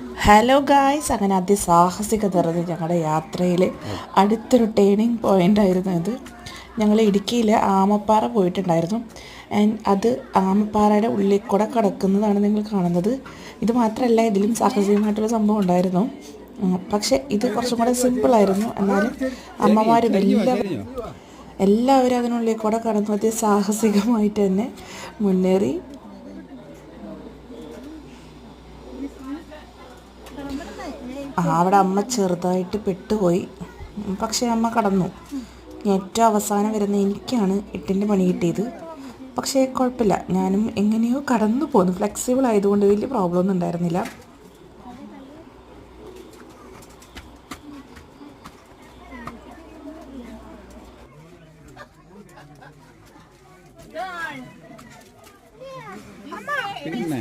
Hello guys അങ്ങനെ അതിസാഹസികത നിറഞ്ഞ ഞങ്ങളുടെ യാത്രയിൽ അടുത്തൊരു ടേണിംഗ് പോയിന്റ് ആയിരുന്നു ഇത്. ഞങ്ങൾ ഇടുക്കിയിൽ ആമപ്പാറ പോയിട്ടുണ്ടായിരുന്നു. ആൻഡ് അത് ആമപ്പാറയുടെ ഉള്ളിൽ കൂടെ കിടക്കുന്നതാണ് നിങ്ങൾ കാണുന്നത്. ഇത് മാത്രമല്ല ഇതിലും സാഹസികമായിട്ടുള്ള സംഭവം ഉണ്ടായിരുന്നു. പക്ഷേ ഇത് കുറച്ചും കൂടെ സിമ്പിളായിരുന്നു എന്നാലും അമ്മമാർ എല്ലാവരും എല്ലാവരും അതിനുള്ളിൽ കൂടെ കടന്നു സാഹസികമായിട്ട് തന്നെ മുന്നേറി അവിടെ അമ്മ ചെറുതായിട്ട് പെട്ടുപോയി. പക്ഷേ അമ്മ കടന്നു. ഏറ്റവും അവസാനം വരുന്ന എനിക്കാണ് എട്ടിന്റെ പണി കിട്ടിയത്. പക്ഷേ കുഴപ്പമില്ല. ഞാനും എങ്ങനെയോ കടന്നു പോന്നു. ഫ്ലെക്സിബിൾ ആയതുകൊണ്ട് വലിയ പ്രോബ്ലം ഒന്നും ഉണ്ടായിരുന്നില്ല. പിന്നെ?